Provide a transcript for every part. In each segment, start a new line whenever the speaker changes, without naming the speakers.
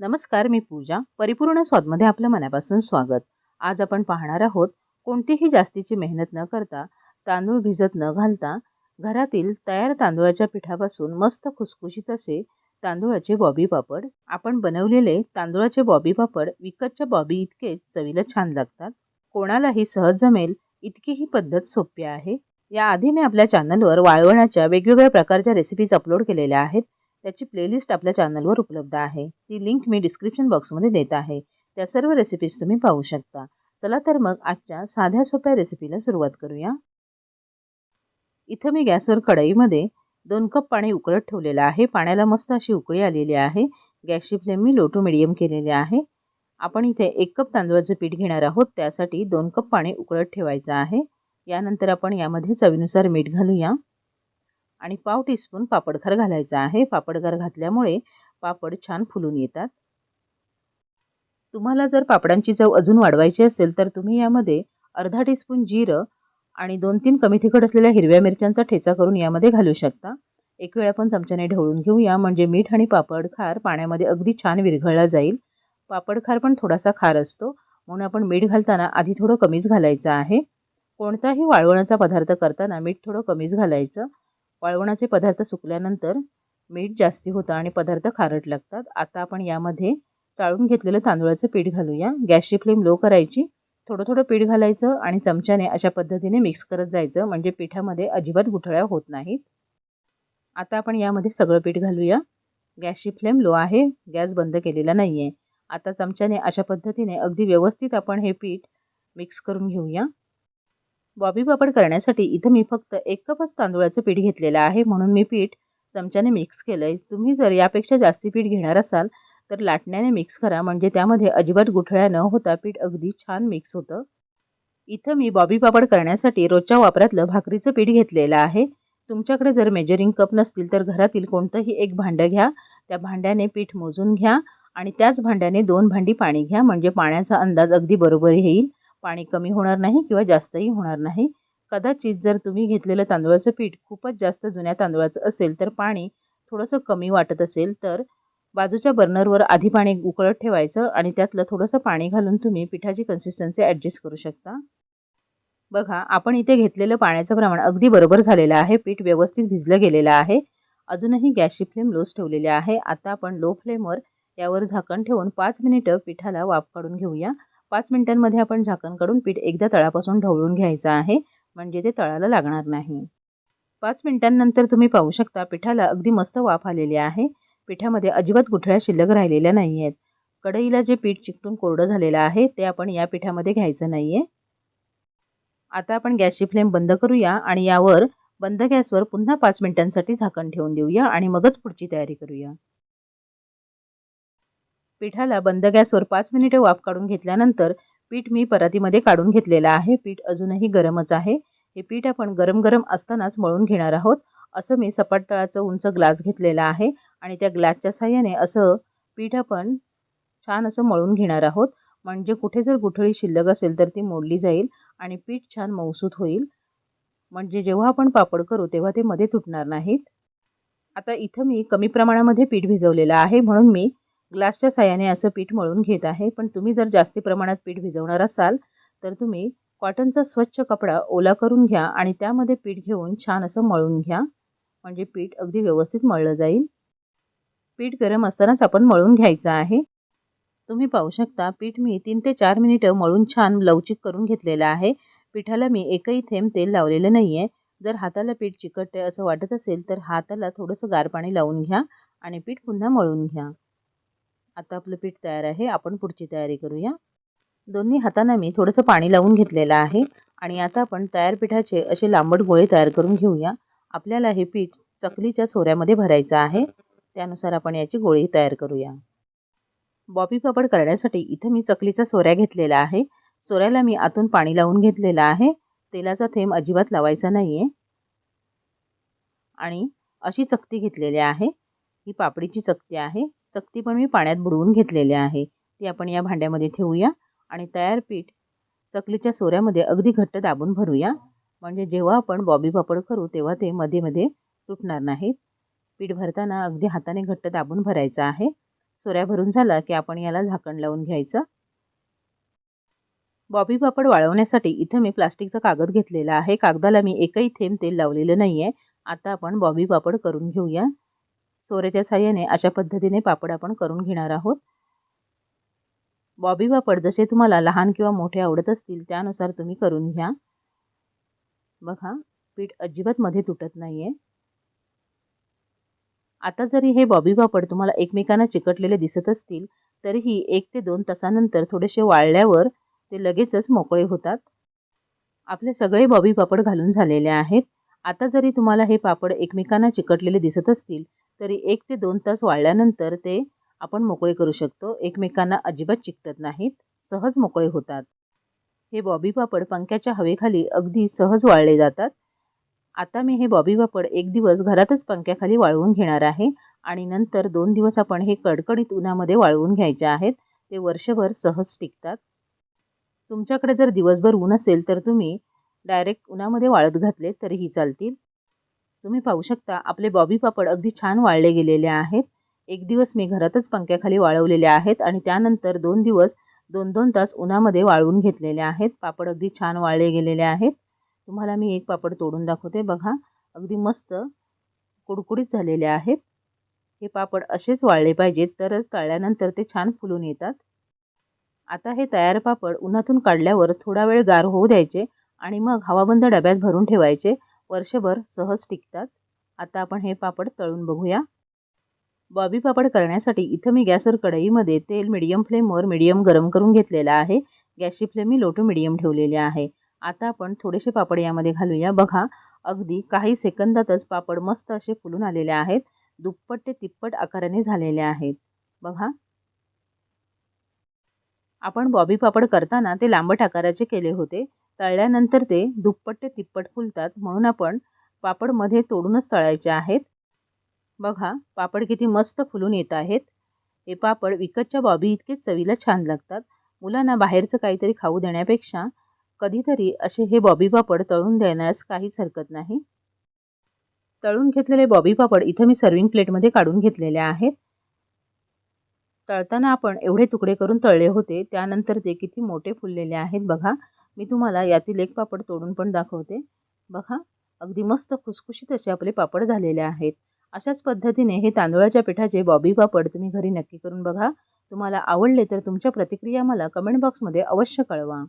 नमस्कार मी पूजा. परिपूर्ण स्वादमध्ये आपलं मनापासून स्वागत. आज आपण पाहणार आहोत कोणतीही जास्तीची मेहनत न करता तांदूळ भिजत न घालता घरातील तयार तांदूळाच्या पिठापासून मस्त खुसखुशीत असे तांदूळाचे बॉबी पापड. आपण बनवलेले तांदूळाचे बॉबी पापड विकतच्या बॉबी इतकेच चवीला छान लागतात. कोणालाही सहज जमेल इतकी ही पद्धत सोपी आहे. याआधी मी आपल्या चॅनलवर वाळवण्याच्या वेगवेगळ्या प्रकारच्या रेसिपीज अपलोड केलेल्या आहेत. त्याची प्लेलिस्ट आपल्या चॅनलवर उपलब्ध आहे. ती लिंक मी डिस्क्रिप्शन बॉक्समध्ये देत आहे. त्या सर्व रेसिपीज तुम्ही पाहू शकता. चला तर मग आजच्या साध्या सोप्या रेसिपीला सुरुवात करूया. इथं मी गॅसवर कढईमध्ये दोन कप पाणी उकळत ठेवलेलं आहे. पाण्याला मस्त अशी उकळी आलेली आहे. गॅसची फ्लेम मी लो टू मिडियम केलेली आहे. आपण इथे एक कप तांदूळाचं पीठ घेणार आहोत. त्यासाठी दोन कप पाणी उकळत ठेवायचं आहे. यानंतर आपण यामध्ये चवीनुसार मीठ घालूया. आणि पाव टीस्पून पापडखार घालायचा आहे. पापडखार घातल्यामुळे पापड छान फुलून येतात. तुम्हाला जर पापडांची चव अजून वाढवायची असेल तर तुम्ही यामध्ये अर्धा टीस्पून जिरं आणि दोन तीन कमी तिखट असलेल्या हिरव्या मिरच्यांचा ठेचा करून यामध्ये घालू शकता. एक वेळ आपण चमच्याने ढवळून घेऊया. म्हणजे मीठ आणि पापड खार पाण्यामध्ये अगदी छान विरघळला जाईल. पापड खार पण थोडासा खार असतो. म्हणून आपण मीठ घालताना आधी थोडं कमीच घालायचं आहे. कोणताही वाळवण्याचा पदार्थ करताना मीठ थोडं कमीच घालायचं. वाळवणाचे पदार्थ सुकल्यानंतर मीठ जास्ती होतं आणि पदार्थ खारट लागतात. आता आपण यामध्ये चाळून घेतलेलं तांदूळाचं पीठ घालूया. गॅसची फ्लेम लो करायची. थोडं थोडं पीठ घालायचं आणि चमच्याने अशा पद्धतीने मिक्स करत जायचं. म्हणजे पिठामध्ये अजिबात गुठळ्या होत नाहीत. आता आपण यामध्ये सगळं पीठ घालूया. गॅसची फ्लेम लो आहे. गॅस बंद केलेला नाही आहे आता चमच्याने अशा पद्धतीने अगदी व्यवस्थित आपण हे पीठ मिक्स करून घेऊया. बॉबी पापड करण्यासाठी इथं मी फक्त एक कपच तांदूळाचं पीठ घेतलेलं आहे. म्हणून मी पीठ चमच्याने मिक्स केलं आहे तुम्ही जर यापेक्षा जास्ती पीठ घेणार असाल तर लाटण्याने मिक्स करा. म्हणजे त्यामध्ये अजिबात गुठळ्या न होता पीठ अगदी छान मिक्स होतं. इथं मी बॉबी पापड करण्यासाठी रोजच्या वापरातलं भाकरीचं पीठ घेतलेलं आहे. तुमच्याकडे जर मेजरिंग कप नसतील तर घरातील कोणतंही एक भांडं घ्या. त्या भांड्याने पीठ मोजून घ्या आणि त्याच भांड्याने दोन भांडी पाणी घ्या. म्हणजे पाण्याचा अंदाज अगदी बरोबर येईल. पाणी कमी होणार नाही किंवा जास्तही होणार नाही. कदाचित जर तुम्ही घेतलेलं तांदूळाचं पीठ खूपच जास्त जुन्या तांदूळाचं असेल तर पाणी थोडंसं कमी वाटत असेल तर बाजूच्या बर्नरवर आधी पाणी उकळत ठेवायचं आणि त्यातलं थोडंसं पाणी घालून तुम्ही पिठाची कन्सिस्टन्सी ॲडजस्ट करू शकता. बघा आपण इथे घेतलेलं पाण्याचं प्रमाण अगदी बरोबर झालेलं आहे. पीठ व्यवस्थित भिजलं गेलेलं आहे. अजूनही गॅसची फ्लेम लोच ठेवलेली आहे. आता आपण लो फ्लेमवर यावर झाकण ठेवून पाच मिनिटं पिठाला वाफ काढून घेऊया. पाच मिनिटांमध्ये आपण झाकण काढून पीठ एकदा तळापासून ढवळून घ्यायचं आहे. म्हणजे ते तळाला लागणार नाही. पाच मिनिटांनंतर तुम्ही पाहू शकता पिठाला अगदी मस्त वाफ आलेली आहे. पिठामध्ये अजिबात गुठळ्या शिल्लक राहिलेल्या नाही आहेत कढईला जे पीठ चिकटून कोरडं झालेलं आहे ते आपण या पिठामध्ये घ्यायचं नाही आहे आता आपण गॅसची फ्लेम बंद करूया आणि यावर बंद गॅसवर पुन्हा पाच मिनिटांसाठी झाकण ठेवून देऊया आणि मगच पुढची तयारी करूया. पिठाला बंद गॅसवर पाच मिनिटे वाफ काढून घेतल्यानंतर पीठ मी परातीमध्ये काढून घेतलेलं आहे. पीठ अजूनही गरमच आहे. हे पीठ आपण गरम गरम असतानाच मळून घेणार आहोत. असं मी सपाट तळाचं उंच ग्लास घेतलेला आहे आणि त्या ग्लासच्या साह्याने असं पीठ आपण छान असं मळून घेणार आहोत. म्हणजे कुठे जर गुठळी शिल्लक असेल तर ती मोडली जाईल आणि पीठ छान मौसूत होईल. म्हणजे जेव्हा आपण पापड करू तेव्हा ते मध्ये तुटणार नाहीत. आता इथं मी कमी प्रमाणामध्ये पीठ भिजवलेलं आहे. म्हणून मी ग्लासच्या साह्याने असं पीठ मळून घेत आहे. पण तुम्ही जर जास्ती प्रमाणात पीठ भिजवणार असाल तर तुम्ही कॉटनचा स्वच्छ कपडा ओला करून घ्या आणि त्यामध्ये पीठ घेऊन छान असं मळून घ्या. म्हणजे पीठ अगदी व्यवस्थित मळलं जाईल. पीठ गरम असतानाच आपण मळून घ्यायचं आहे. तुम्ही पाहू शकता पीठ मी तीन ते चार मिनिटं मळून छान लवचिक करून घेतलेलं आहे. पिठाला मी एकही थेंब तेल लावलेलं नाही आहे जर हाताला पीठ चिकटते असं वाटत असेल तर हाताला थोडंसं गार पाणी लावून घ्या आणि पीठ पुन्हा मळून घ्या. आता आपलं पीठ तयार आहे. आपण पुढची तयारी करूया. दोन्ही हातांना मी थोडंसं पाणी लावून घेतलेलं आहे. आणि आता आपण तयार पिठाचे असे लांबट गोळे तयार करून घेऊया. आपल्याला हे पीठ चकलीच्या सोऱ्यामध्ये भरायचं आहे. त्यानुसार आपण याची गोळी तयार करूया. बॉबी पापड करण्यासाठी इथं मी चकलीचा सोऱ्या घेतलेला आहे. सोऱ्याला मी आतून पाणी लावून घेतलेलं आहे. तेलाचा थेंब अजिबात लावायचा नाही आहे आणि अशी चकती घेतलेली आहे. ही पापडीची चकती आहे. चकती पण मी पाण्यात बुडवून घेतलेली आहे. ती आपण या भांड्यामध्ये ठेवूया आणि तयार पीठ चकलीच्या सोऱ्यामध्ये अगदी घट्ट दाबून भरूया. म्हणजे जेव्हा आपण बॉबी पापड करू तेव्हा ते मध्ये मध्ये तुटणार नाहीत पीठ भरताना अगदी हाताने घट्ट दाबून भरायचं आहे. सोऱ्या भरून झाला की आपण याला झाकण लावून घ्यायचं. बॉबी पापड वाळवण्यासाठी इथं मी प्लास्टिकचा कागद घेतलेला आहे. कागदाला मी एकही थेंब तेल लावलेलं नाही आहे आता आपण बॉबी पापड करून घेऊया. सोऱ्याच्या साह्याने अशा पद्धतीने पापड आपण करून घेणार आहोत. बॉबी पापड जसे तुम्हाला लहान किंवा मोठे आवडत असतील त्यानुसार तुम्ही करून घ्या. बघा पीठ अजिबात मध्ये तुटत नाही आहे आता जरी हे बॉबी पापड तुम्हाला एकमेकांना चिकटलेले दिसत असतील तरीही एक ते दोन तासानंतर थोडेसे वाळल्यावर ते लगेचच मोकळे होतात. आपले सगळे बॉबी पापड घालून झालेले आहेत. आता जरी तुम्हाला हे पापड एकमेकांना चिकटलेले दिसत असतील तरी एक ते दोन तास वाळल्यानंतर ते आपण मोकळे करू शकतो. एकमेकांना अजिबात चिकटत नाहीत. सहज मोकळे होतात. हे बॉबी पापड पंख्याच्या हवेखाली अगदी सहज वाळले जातात. आता मी हे बॉबी पापड एक दिवस घरातच पंख्याखाली वाळवून घेणार आहे आणि नंतर दोन दिवस आपण हे कडकडीत उन्हामध्ये वाळवून घ्यायचे आहेत. ते वर्षभर सहज टिकतात. तुमच्याकडे जर दिवसभर ऊन असेल तर तुम्ही डायरेक्ट उन्हामध्ये वाळत घातले तरीही चालतील. तुम्ही पाहू शकता आपले बॉबी पापड अगदी छान वाळले गेलेले आहेत. एक दिवस मी घरातच पंख्याखाली वाळवलेले आहेत आणि त्यानंतर दोन दिवस दोन दोन तास उन्हामध्ये वाळवून घेतलेले आहेत. पापड अगदी छान वाळले गेलेले आहेत. तुम्हाला मी एक पापड तोडून दाखवते बघा. अगदी मस्त कुडकुडीत झालेले आहेत. हे पापड असेच वाळले पाहिजेत तरच तळल्यानंतर ते छान फुलून येतात. आता हे तयार पापड उन्हातून काढल्यावर थोडा वेळ गार होऊ द्यायचे आणि मग हवाबंद डब्यात भरून ठेवायचे. वर्षभर सहज टिकतात. आता आपण हे पापड तळून बघूया. बॉबी पापड करण्यासाठी इथं मी गॅसवर कढईमध्ये तेल मिडियम फ्लेमवर मिडियम गरम करून घेतलेलं आहे. गॅसची फ्लेम मी लो टू मिडियम ठेवलेली आहे. आता आपण थोडेसे पापड यामध्ये घालूया. बघा अगदी काही सेकंदातच पापड मस्त असे फुलून आलेले आहेत. दुप्पट ते तिप्पट आकाराने झालेले आहेत. बघा. आपण बॉबी पापड करताना ते लांबट आकाराचे केले होते. तळल्यानंतर ते दुप्पट ते तिप्पट फुलतात म्हणून आपण पापडमध्ये तोडूनच तळायचे आहेत. बघा पापड किती मस्त फुलून येत आहेत. हे पापड विकतच्या बॉबी इतकेच चवीला छान लागतात. मुलांना बाहेरचं काहीतरी खाऊ देण्यापेक्षा कधीतरी असे हे बॉबी पापड तळून देण्यास काहीच हरकत नाही. तळून घेतलेले बॉबी पापड इथं मी सर्विंग प्लेटमध्ये काढून घेतलेले आहेत. तळताना आपण एवढे तुकडे करून तळले होते. त्यानंतर ते किती मोठे फुललेले आहेत बघा. मी तुम्हाला यातील एक पापड तोडून पण दाखवते. बघा अगदी मस्त खुसखुशीत असे आपले पापड झालेले आहेत. अशाच पद्धतीने हे तांदूळाच्या पिठाचे बॉबी पापड तुम्ही घरी नक्की करून बघा. तुम्हाला आवडले तर तुमच्या प्रतिक्रिया मला कमेंट बॉक्समध्ये अवश्य कळवा.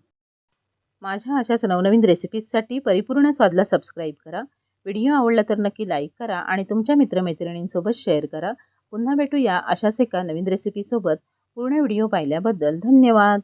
माझ्या अशाच नवनवीन रेसिपीजसाठी परिपूर्ण स्वादला सबस्क्राईब करा. व्हिडिओ आवडला तर नक्की लाईक करा आणि तुमच्या मित्रमैत्रिणींसोबत शेअर करा. पुन्हा भेटूया अशाच एका नवीन रेसिपीसोबत. पूर्ण व्हिडिओ पाहिल्याबद्दल धन्यवाद.